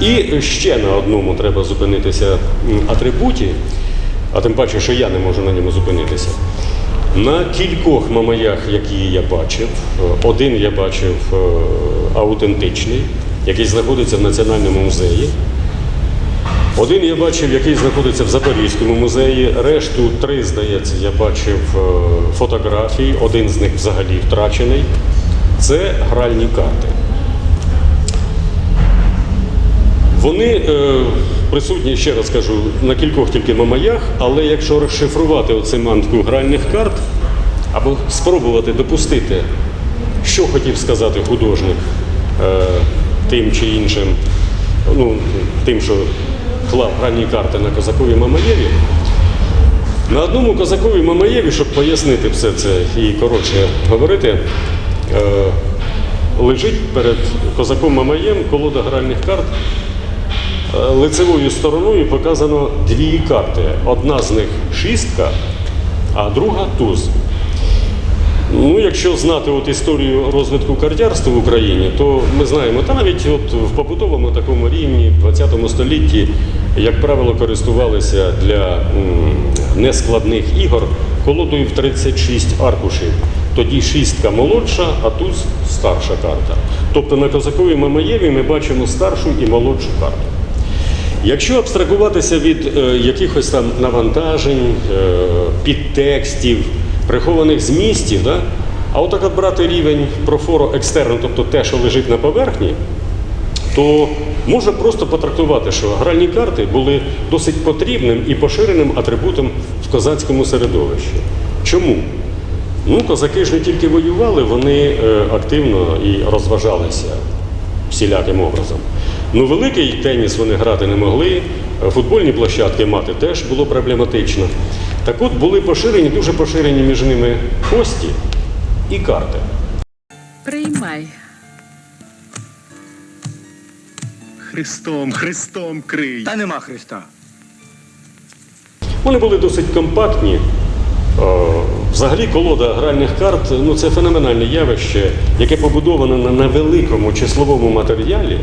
І ще на одному треба зупинитися атрибуті, а тим паче, що я не можу на ньому зупинитися. На кількох мамаях, які я бачив, е, один я бачив е, аутентичний, який знаходиться в Національному музеї. Один я бачив, який знаходиться в Запорізькому музеї. Решту три, здається, я бачив е, фотографії. Один з них взагалі втрачений. Це гральні карти. Вони е, присутні, ще раз кажу, на кількох тільки мамаях, але якщо розшифрувати оцемантку гральних карт або спробувати допустити, що хотів сказати художник е, тим чи іншим, ну, тим, що клав гральні карти на козакові Мамаєві, на одному козакові Мамаєві, щоб пояснити все це і коротше говорити, е, лежить перед козаком Мамаєм колода гральних карт. Е, Лицевою стороною показано дві карти. Одна з них шістка, а друга туз. Ну, якщо знати от історію розвитку картярства в Україні, то ми знаємо, та навіть от в побутовому такому рівні в 20 столітті, як правило, користувалися для нескладних ігор колодою в 36 аркушів. Тоді шістка молодша, а туз старша карта. Тобто на козаковій Мамаєві ми бачимо старшу і молодшу карту. Якщо абстрагуватися від е, якихось там навантажень, е, підтекстів, прихованих змістів, да? а отак от брати рівень профору екстерну, тобто те, що лежить на поверхні, то можна просто потрактувати, що гральні карти були досить потрібним і поширеним атрибутом в козацькому середовищі. Чому? Ну, козаки ж не тільки воювали, вони е, активно і розважалися всіляким образом. Ну, великий теніс вони грати не могли, е, футбольні площадки мати теж було проблематично. Так от були поширені, дуже поширені між ними кості і карти. Приймай. Христом, Христом крий. Та нема Христа. Вони були досить компактні. Е, Взагалі, колода гральних карт ну, це феноменальне явище, яке побудоване на невеликому числовому матеріалі,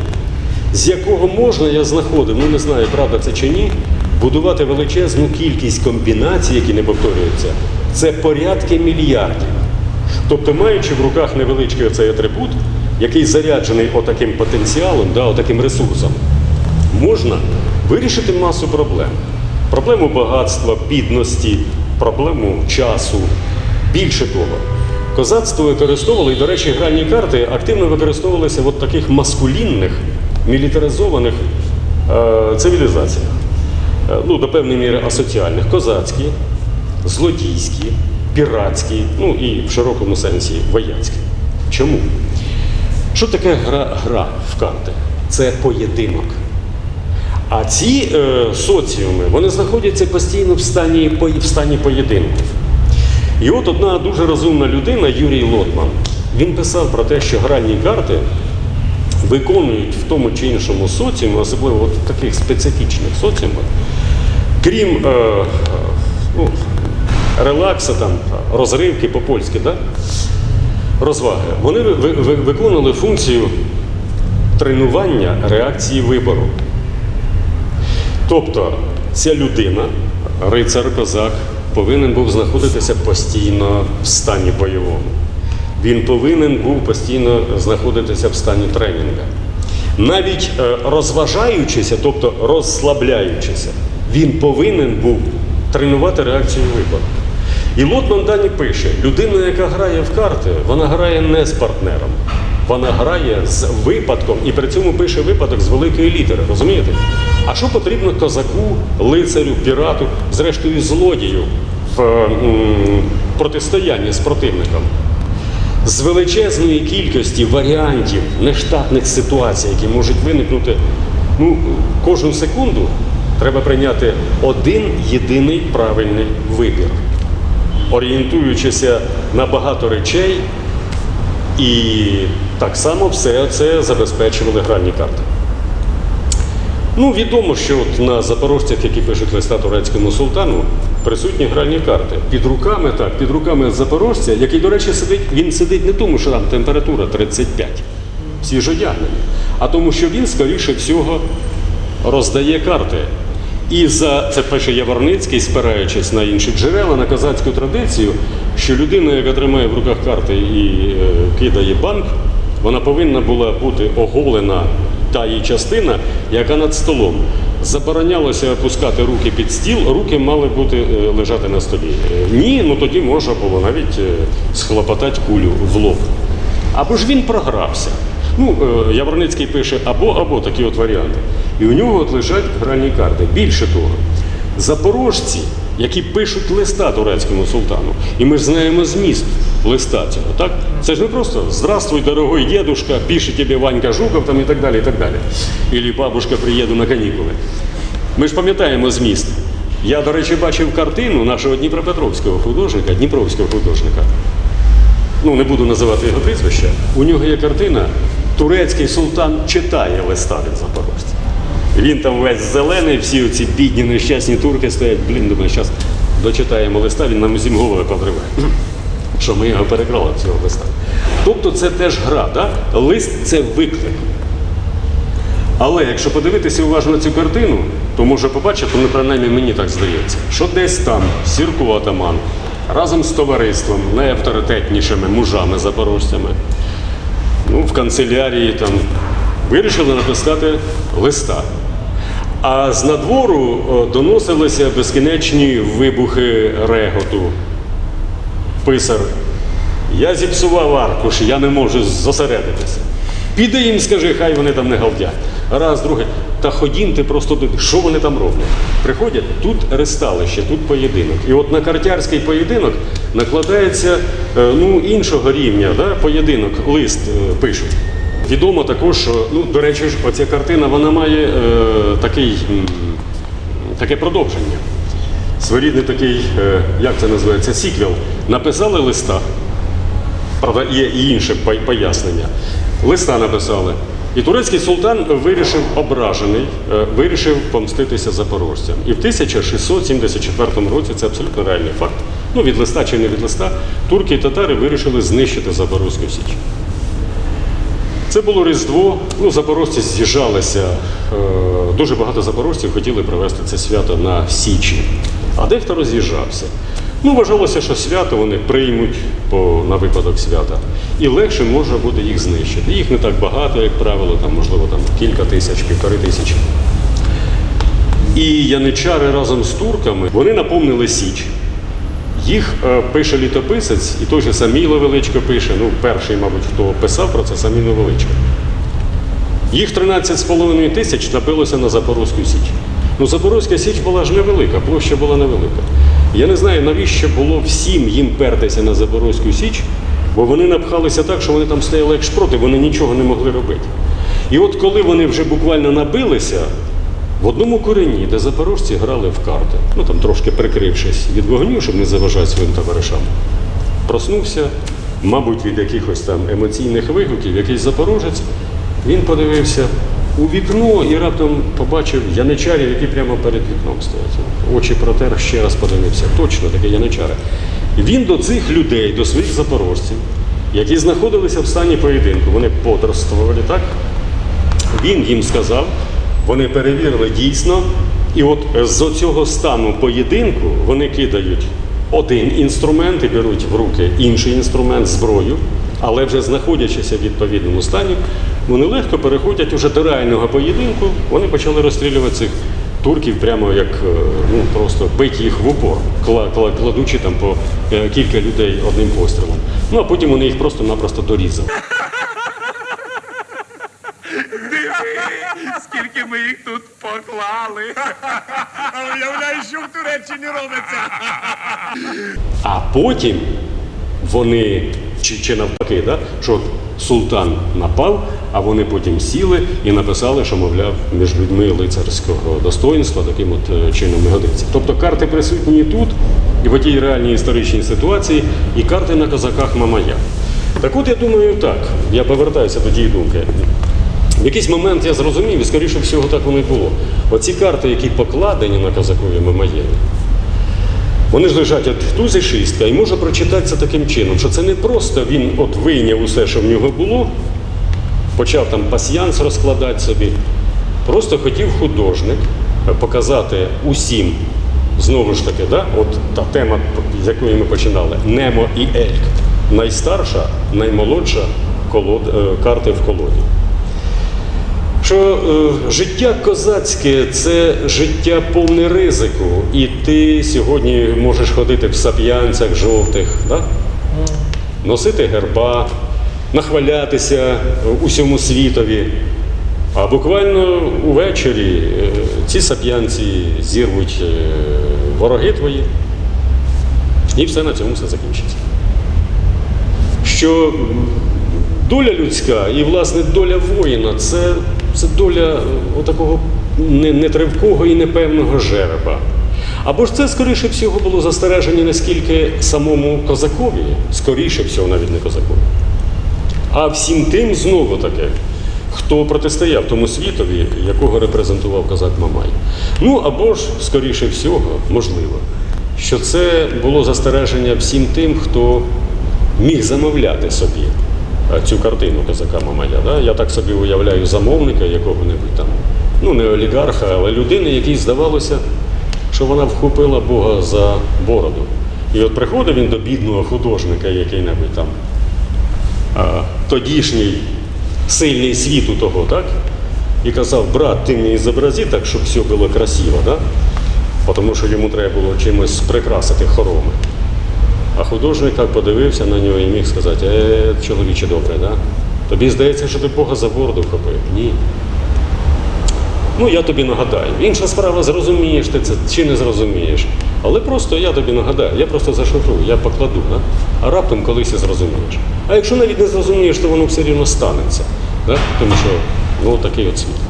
з якого можна, я знаходив, ну не знаю, правда це чи ні, будувати величезну кількість комбінацій, які не повторюються. Це порядки мільярдів. Тобто, маючи в руках невеличкий оцей атрибут, який заряджений отаким потенціалом, да, отаким ресурсом, можна вирішити масу проблем. Проблему багатства, бідності, проблему часу. Більше того, козацтво використовувало, і, до речі, гральні карти активно використовувалися в таких маскулінних, мілітаризованих е, цивілізаціях. Е, ну, до певної міри асоціальних, козацькі, злодійські, піратські, ну і в широкому сенсі вояцькі. Чому? Що таке гра, гра в карти? Це поєдинок. А ці е, соціуми вони знаходяться постійно в стані, в стані поєдинків. І от одна дуже розумна людина, Юрій Лотман, він писав про те, що гральні карти виконують в тому чи іншому соціумі, особливо от в таких специфічних соціумах, крім е, ну, релакса, там, розривки по-польськи, да? розваги, вони ви- ви- ви- виконували функцію тренування реакції вибору. Тобто ця людина, рицар, козак, повинен був знаходитися постійно в стані бойовому. Він повинен був постійно знаходитися в стані тренінга. Навіть е, розважаючися, тобто розслабляючися, він повинен був тренувати реакцію вибору. І Лотман Дані пише: людина, яка грає в карти, вона грає не з партнером, вона грає з випадком, і при цьому пише випадок з великої літери. Розумієте? А що потрібно козаку, лицарю, пірату, зрештою злодію в протистоянні з противником? З величезної кількості варіантів нештатних ситуацій, які можуть виникнути ну, кожну секунду, треба прийняти один єдиний правильний вибір, орієнтуючися на багато речей, і так само все це забезпечували гральні карти. Ну, відомо, що от на запорожцях, які пишуть листа турецькому султану, присутні гральні карти. Під руками, так, під руками запорожця, який, до речі, сидить, він сидить не тому, що там температура 35, всі ж одягнені, а тому, що він, скоріше всього, роздає карти. І за це пише Яворницький, спираючись на інші джерела, на козацьку традицію, що людина, яка тримає в руках карти і е, кидає банк, вона повинна була бути оголена та її частина, яка над столом. Заборонялося опускати руки під стіл, руки мали бути е, лежати на столі. Е, Ні, ну тоді можна було навіть е, схлопотати кулю в лоб. Або ж він програвся. Ну, Яворницький пише або або такі от варіанти. І у нього от лежать гральні карти. Більше того, запорожці, які пишуть листа турецькому султану, і ми ж знаємо зміст листа цього, так? Це ж не просто Здравствуй, дорогой дедушка, пише тебе Ванька Жуков там і так далі, і так далі. Ілі бабушка приїду на канікули. Ми ж пам'ятаємо зміст. Я, до речі, бачив картину нашого Дніпропетровського художника, Дніпровського художника ну не буду називати його прізвище, у нього є картина Турецький султан читає листа від запорожця. Він там весь зелений, всі оці бідні нещасні турки стоять, блін, думаю, зараз дочитаємо листа, він нам усім голови повриває. Що ми його перекрали цього листа. Тобто це теж гра, да? лист це виклик. Але якщо подивитися уважно цю картину, то може побачити, ну принаймні мені так здається, що десь там Сірко Атаман разом з товариством, найавторитетнішими мужами запорожцями, ну, в канцелярії там вирішили написати листа. А з надвору доносилися безкінечні вибухи реготу. Писар, я зіпсував аркуш, я не можу зосередитися. Піди їм, скажи, хай вони там не галдять. Раз, друге. Та ходімте просто туди. Що вони там роблять? Приходять, тут ресталище, тут поєдинок. І от на картярський поєдинок накладається е, ну, іншого рівня, да? поєдинок, лист е, пишуть. Відомо також, ну, до речі, оця картина вона має е, такий, таке продовження. Своєрідний такий, е, як це називається, сіквел. Написали листа, Правда, є і інше пояснення. Листа написали. І турецький султан вирішив ображений, е, вирішив помститися запорожцям. І в 1674 році це абсолютно реальний факт. Ну, від листа чи не від листа, турки і татари вирішили знищити Запорозьку Січ. Це було Різдво. Ну, запорожці з'їжджалися. е, Дуже багато запорожців хотіли провести це свято на Січі, а дехто роз'їжджався. Ну, вважалося, що свято вони приймуть по, на випадок свята. І легше можна буде їх знищити. Їх не так багато, як правило, там, можливо, там, кілька тисяч, півтори тисячі. І яничари разом з турками вони наповнили Січ. Їх е, пише літописець, і той же Саміло Величко пише, ну, перший, мабуть, хто писав про це Саміло Величко. Їх 13,5 тисяч набилося на Запорозьку Січ. Ну, Запорозька Січ була ж невелика, площа була невелика. Я не знаю, навіщо було всім їм пертися на Запорозьку Січ, бо вони напхалися так, що вони там стояли як шпроти, вони нічого не могли робити. І от коли вони вже буквально набилися, в одному корені, де запорожці грали в карти, ну там трошки прикрившись від вогню, щоб не заважати своїм товаришам, проснувся, мабуть, від якихось там емоційних вигуків, якийсь запорожець, він подивився у вікно і раптом побачив яничарів, які прямо перед вікном стоять. Очі протер, ще раз подивився. Точно таке яничари. Він до цих людей, до своїх запорожців, які знаходилися в стані поєдинку, вони подрствували так, він їм сказав, вони перевірили дійсно, і от з цього стану поєдинку вони кидають один інструмент і беруть в руки інший інструмент, зброю, але вже знаходячися в відповідному стані, вони легко переходять уже до реального поєдинку, вони почали розстрілювати цих турків прямо як е, ну, просто бить їх в упор, кла- кла- кладучи там по е, кілька людей одним пострілом. Ну а потім вони їх просто-напросто дорізали. Ми їх тут поклали. А уявляєш, що в Туреччині робиться. А потім вони, чи, чи навпаки, да, що султан напав, а вони потім сіли і написали, що, мовляв, між людьми лицарського достоїнства таким от е, чином не годиться. Тобто карти присутні і тут, і в тій реальній історичній ситуації, і карти на козаках Мамая. Так от я думаю так, я повертаюся до тієї думки. В якийсь момент я зрозумів, і скоріше всього так воно і було. Оці карти, які покладені на козакові Мамаєві, вони ж лежать от туз і шістка, і може прочитатися таким чином, що це не просто він от вийняв усе, що в нього було, почав там пасьянс розкладати собі. Просто хотів художник показати усім, знову ж таки, да? от та тема, з якої ми починали, Немо і Ельк. Найстарша, наймолодша колод, е, карти в колоді. Що е, життя козацьке це життя повне ризику, і ти сьогодні можеш ходити в сап'янцях жовтих, да? носити герба, нахвалятися усьому світові. А буквально увечері е, ці сап'янці зірвуть е, вороги твої, і все на цьому все закінчиться. Що доля людська і, власне, доля воїна це, це доля е, отакого нетривкого і непевного жереба. Або ж це, скоріше всього, було застереження не скільки самому козакові, скоріше всього, навіть не козакові, а всім тим знову таки, хто протистояв тому світові, якого репрезентував козак Мамай. Ну або ж, скоріше всього, можливо, що це було застереження всім тим, хто міг замовляти собі цю картину козака Мамая. Да? Я так собі уявляю замовника якого-небудь там, ну не олігарха, але людини, якій здавалося, що вона вхопила Бога за бороду. І от приходив він до бідного художника, який-небудь там тодішній сильний світу того, так? І казав, брат, ти мені зобрази так, щоб все було красиво, да? тому що йому треба було чимось прикрасити хороми. А художник так подивився на нього і міг сказати, е, чоловіче добре, да? тобі здається, що ти Бога за бороду вхопив? Ні. Ну, я тобі нагадаю. Інша справа, зрозумієш ти це чи не зрозумієш. Але просто я тобі нагадаю, я просто зашифрую, я покладу, да? а раптом колись і зрозумієш. А якщо навіть не зрозумієш, то воно все рівно станеться. Да? Тому що ну, такий от світ.